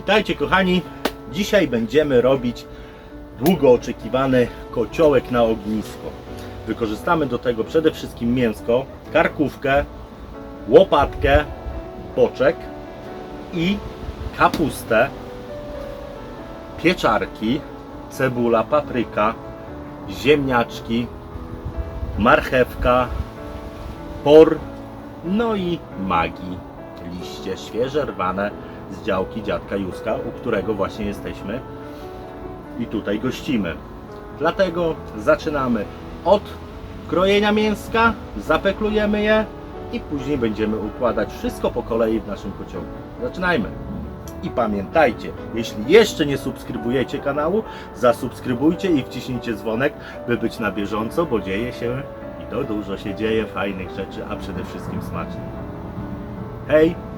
Witajcie kochani. Dzisiaj będziemy robić długo oczekiwany kociołek na ognisko. Wykorzystamy do tego przede wszystkim mięsko, karkówkę, łopatkę, boczek i kapustę, pieczarki, cebula, papryka, ziemniaczki, marchewka, por, no i magii. Liście świeże, rwane z działki dziadka Józka, u którego właśnie jesteśmy i tutaj gościmy. Dlatego zaczynamy od krojenia mięska, zapeklujemy je i później będziemy układać wszystko po kolei w naszym kociołku. Zaczynajmy! I pamiętajcie, jeśli jeszcze nie subskrybujecie kanału, zasubskrybujcie i wciśnijcie dzwonek, by być na bieżąco, bo dzieje się i to dużo się dzieje fajnych rzeczy, a przede wszystkim smacznych. Hej!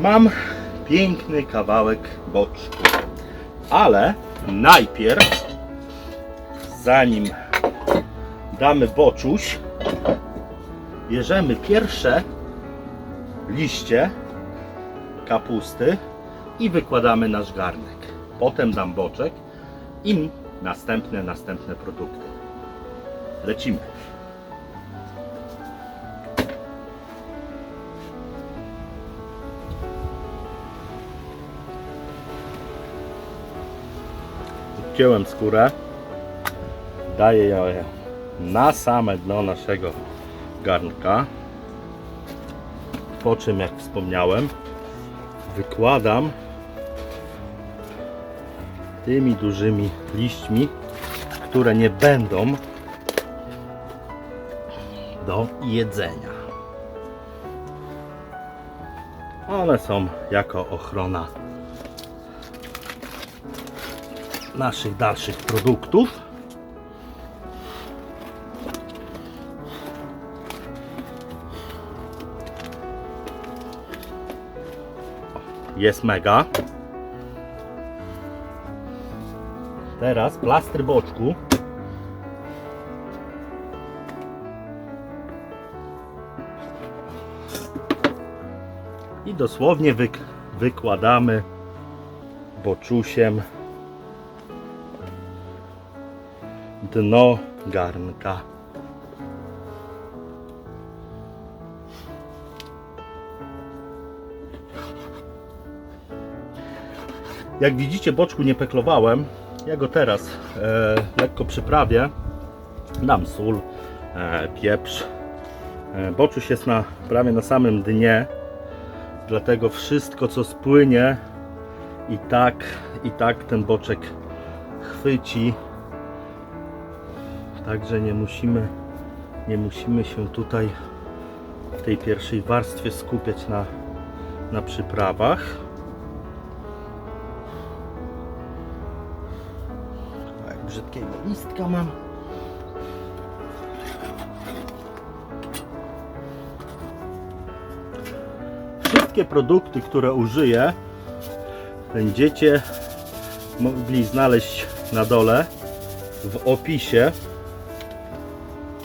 Mam piękny kawałek boczku, ale najpierw, zanim damy boczuś, bierzemy pierwsze liście kapusty i wykładamy nasz garnek. Potem dam boczek i następne, następne produkty. Lecimy. Odciąłem skórę. Daję ją na same dno naszego garnka. Po czym, jak wspomniałem, wykładam tymi dużymi liśćmi, które nie będą do jedzenia. One są jako ochrona naszych dalszych produktów. Jest mega. Teraz plastry boczku. I dosłownie wyk wykładamy boczusiem dno garnka. Jak widzicie, boczku nie peklowałem. Ja go teraz e, lekko przyprawię. Dam sól, e, pieprz. E, boczuś jest na, prawie na samym dnie, dlatego wszystko co spłynie i tak, i tak ten boczek chwyci. Także nie musimy, nie musimy się tutaj w tej pierwszej warstwie skupiać na, na przyprawach. Tak, brzydkiego listka mam. Wszystkie produkty, które użyję, będziecie mogli znaleźć na dole w opisie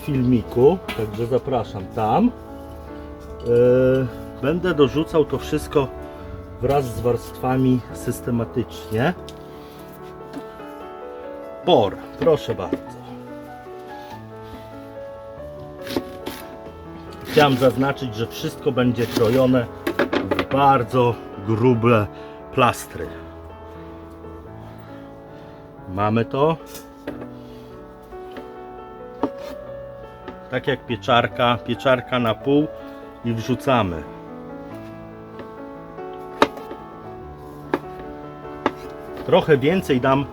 filmiku, także zapraszam tam. Yy, Będę dorzucał to wszystko wraz z warstwami systematycznie. Por, proszę bardzo. Chciałem zaznaczyć, że wszystko będzie krojone w bardzo grube plastry. Mamy to. Tak jak pieczarka, pieczarka na pół i wrzucamy. Trochę więcej dam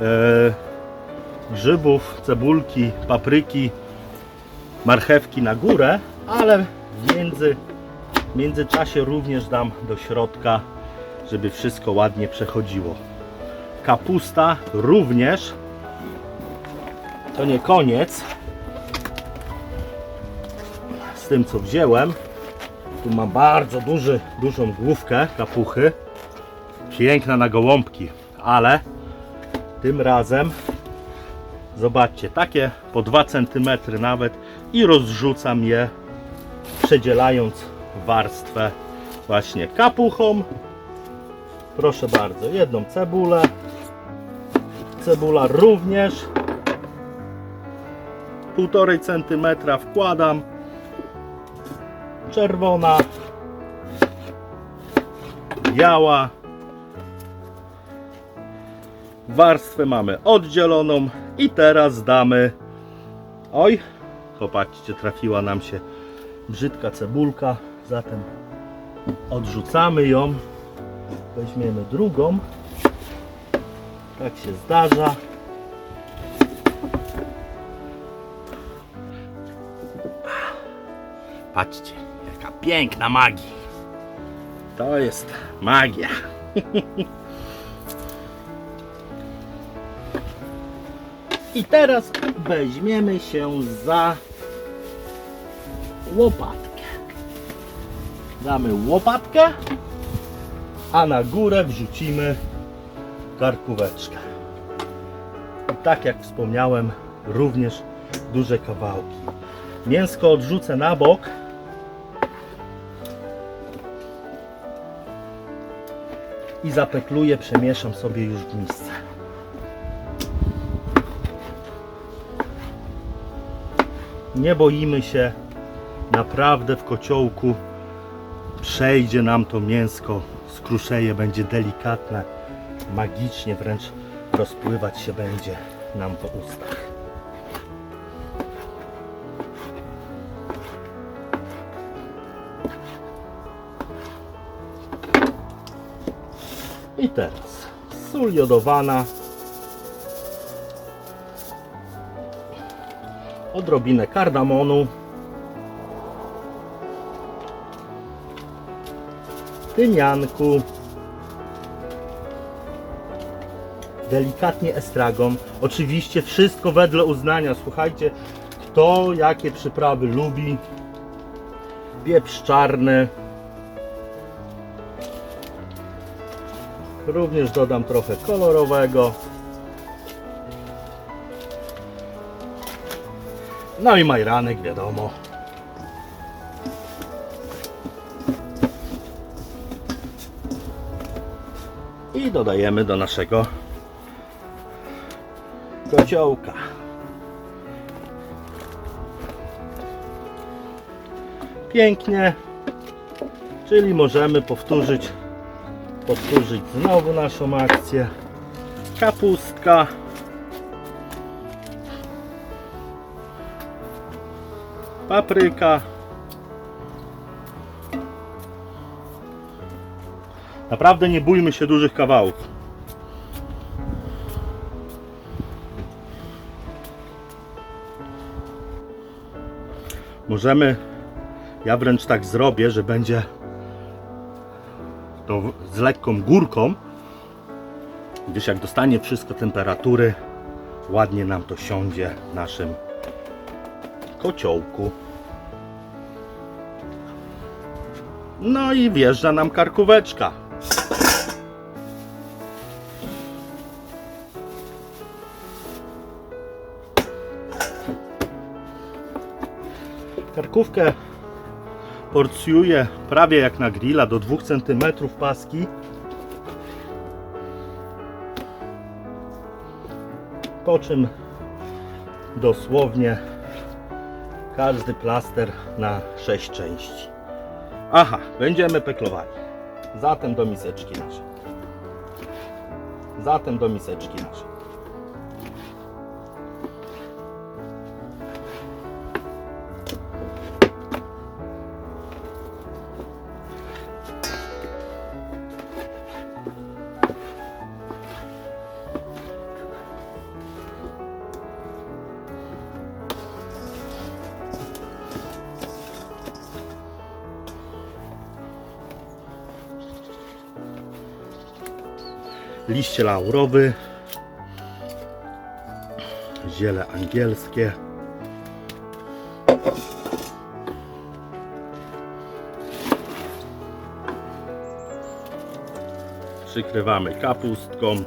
e, grzybów, cebulki, papryki, marchewki na górę, ale w między, w międzyczasie również dam do środka, żeby wszystko ładnie przechodziło. Kapusta również. To nie koniec z tym co wziąłem. Tu mam bardzo duży, dużą główkę kapuchy. Piękna na gołąbki, ale tym razem zobaczcie, takie po 2 cm nawet i rozrzucam je przedzielając warstwę właśnie kapuchą. Proszę bardzo, jedną cebulę. Cebula również. Półtorej centymetra wkładam. Czerwona. Biała. Warstwę mamy oddzieloną i teraz damy. Oj, popatrzcie, trafiła nam się brzydka cebulka, zatem odrzucamy ją. Weźmiemy drugą. Tak się zdarza. Patrzcie, piękna magia. To jest magia. I teraz weźmiemy się za łopatkę. Damy łopatkę, a na górę wrzucimy karkóweczkę. I tak jak wspomniałem, również duże kawałki. Mięsko odrzucę na bok. I zapekluję, przemieszam sobie już w misce. Nie boimy się, naprawdę w kociołku przejdzie nam to mięsko, skruszeje, będzie delikatne, magicznie wręcz rozpływać się będzie nam po ustach. I teraz sól jodowana, odrobinę kardamonu, tymianku, delikatnie estragon. Oczywiście wszystko wedle uznania. Słuchajcie, kto jakie przyprawy lubi. Pieprz czarny. Również dodam trochę kolorowego. No i majranek, wiadomo. I dodajemy do naszego kociołka. Pięknie. Czyli możemy powtórzyć powtórzyć znowu naszą akcję. Kapustka. Papryka. Naprawdę nie bójmy się dużych kawałków. Możemy, ja wręcz tak zrobię, że będzie to z lekką górką, gdyż jak dostanie wszystko temperatury, ładnie nam to siądzie w naszym kociołku. No i wjeżdża nam karkóweczka. Karkówkę porcjuję prawie jak na grilla do 2 cm paski. Po czym dosłownie każdy plaster na 6 części. Aha, będziemy peklowali. Zatem do miseczki naszej. Zatem do miseczki naszej. Liście laurowy, ziele angielskie, przykrywamy kapustką.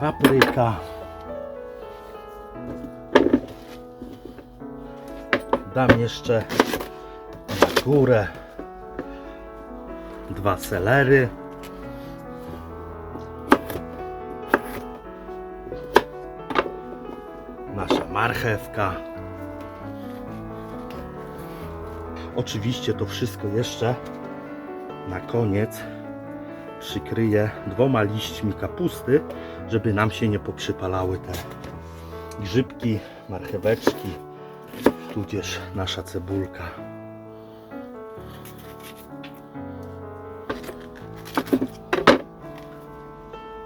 Papryka. Dam jeszcze na górę dwa selery. Nasza marchewka. Oczywiście to wszystko jeszcze na koniec przykryję dwoma liśćmi kapusty, żeby nam się nie poprzypalały te grzybki, marcheweczki, tudzież nasza cebulka.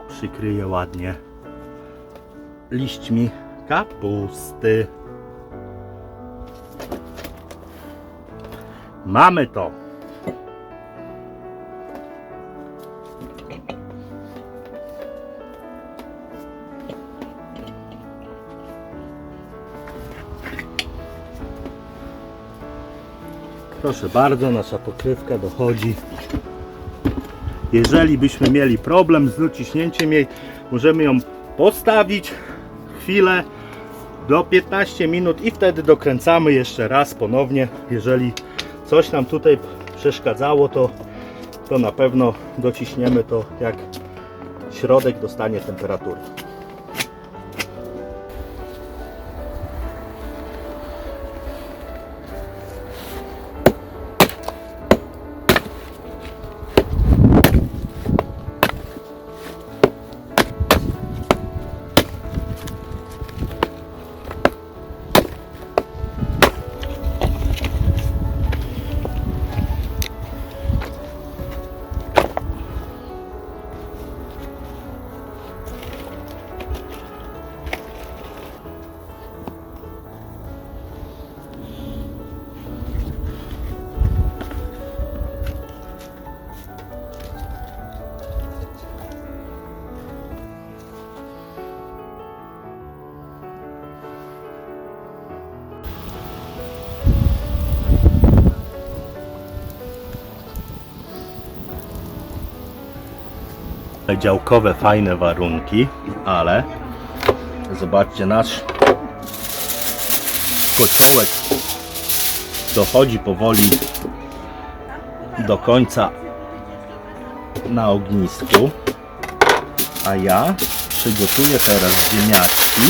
Przykryję ładnie liśćmi kapusty. Mamy to. Proszę bardzo, nasza pokrywka dochodzi. Jeżeli byśmy mieli problem z dociśnięciem jej, możemy ją postawić chwilę do 15 minut i wtedy dokręcamy jeszcze raz ponownie. Jeżeli coś nam tutaj przeszkadzało, to, to na pewno dociśniemy to jak środek dostanie temperatury. Działkowe, fajne warunki, ale zobaczcie, nasz kościółek dochodzi powoli do końca na ognisku, a ja przygotuję teraz ziemniaczki,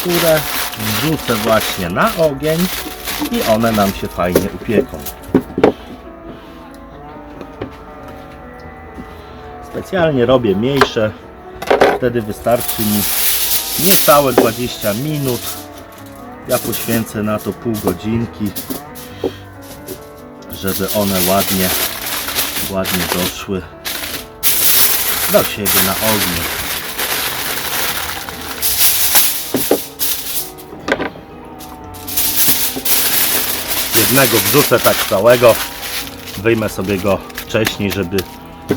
które wrzucę właśnie na ogień i one nam się fajnie upieką. Specjalnie robię mniejsze, wtedy wystarczy mi niecałe 20 minut. Ja poświęcę na to pół godzinki, żeby one ładnie, ładnie doszły do siebie na ogniu. Jednego wrzucę tak całego, wyjmę sobie go wcześniej, żeby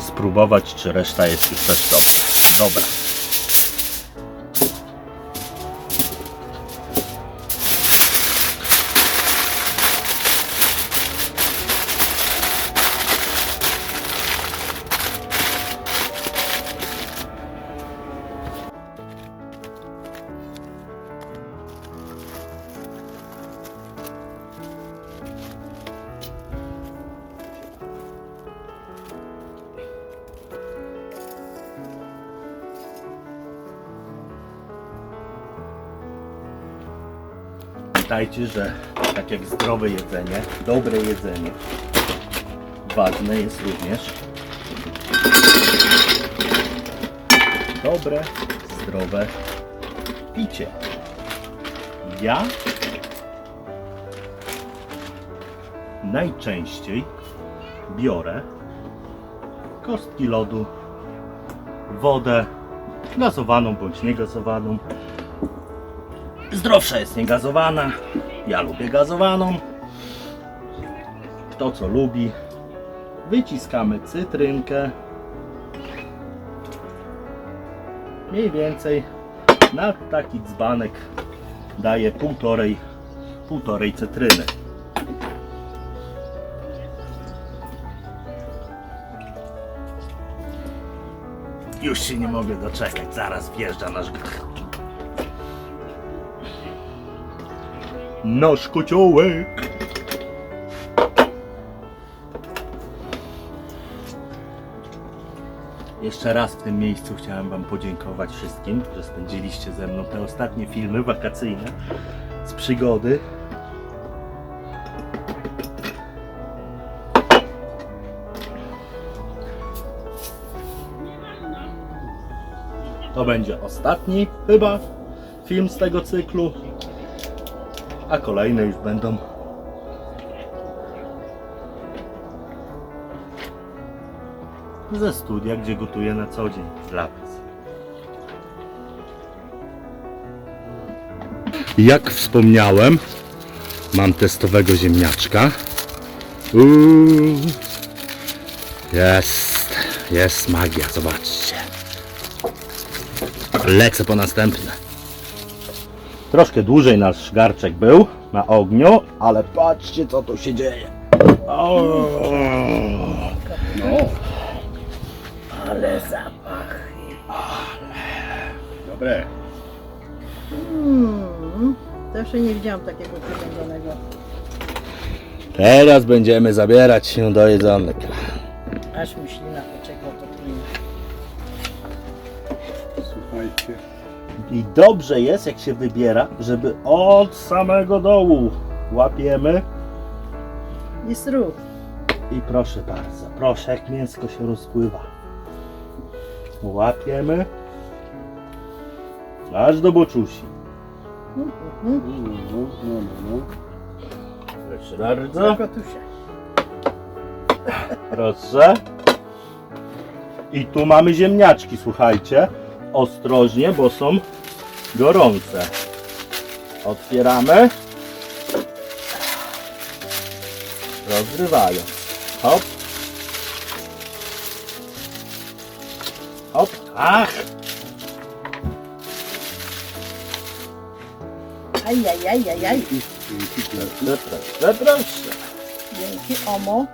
spróbować, czy reszta jest już też dobra. Dobra. Pamiętajcie, że tak jak zdrowe jedzenie, dobre jedzenie, ważne jest również dobre, zdrowe picie. Ja najczęściej biorę kostki lodu, wodę gazowaną bądź niegazowaną, Zdrowsza jest niegazowana. Ja lubię gazowaną. Kto co lubi. Wyciskamy cytrynkę. Mniej więcej na taki dzbanek daje półtorej, półtorej cytryny. Już się nie mogę doczekać, zaraz wjeżdża nasz Nasz kociołek. Jeszcze raz w tym miejscu chciałem Wam podziękować wszystkim, że spędziliście ze mną te ostatnie filmy wakacyjne z przygody. To będzie ostatni chyba film z tego cyklu, a kolejne już będą ze studia, gdzie gotuję na co dzień dla Was. Jak wspomniałem, mam testowego ziemniaczka. Uuu. Jest, jest magia, zobaczcie. Lecę po następne. Troszkę dłużej nasz garczek był na ogniu, ale patrzcie co tu się dzieje. O, Ale zapach. Dobre. Mm, zawsze nie widziałam takiego przyrządzonego. Teraz będziemy zabierać się do jedzonka. Aż mi ślina poczekła to. Słuchajcie. I dobrze jest, jak się wybiera, żeby od samego dołu łapiemy. I srób. I proszę bardzo, proszę, jak mięsko się rozpływa. Łapiemy. Aż do boczusi. No, no, no. Proszę bardzo. Proszę. I tu mamy ziemniaczki, słuchajcie. Ostrożnie, bo są gorące. Otwieramy. Rozrywają. Hop. Hop. Ach. Aj, aj, aj, aj, aj. Dzięki Glesu.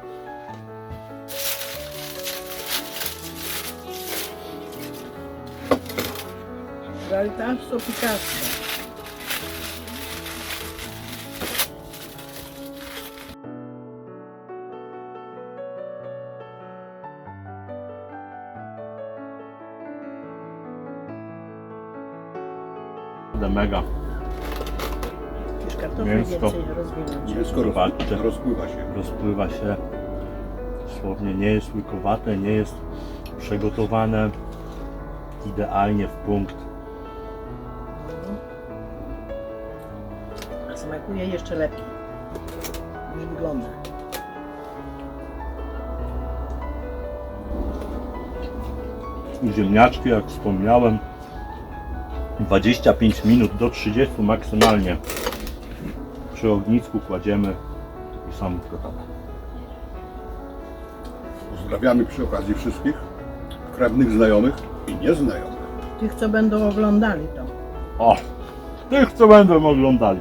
Omo. Realtarstwo Picasso. Mega. Już kartofle Mięsko. więcej rozwinąć. Mięsko Zobaczcie. roz, rozpływa się. rozpływa się. Dosłownie nie jest łykowate, nie jest przygotowane idealnie w punkt. Smakuje jeszcze lepiej. Niż wygląda. I ziemniaczki, jak wspomniałem, 25 minut do 30 maksymalnie przy ognisku kładziemy i są gotowe. Pozdrawiamy przy okazji wszystkich krewnych znajomych i nieznajomych. Tych, co będą oglądali to. O! Tych, co będą oglądali.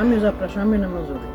Pozdrawiamy, zapraszamy na Mazury.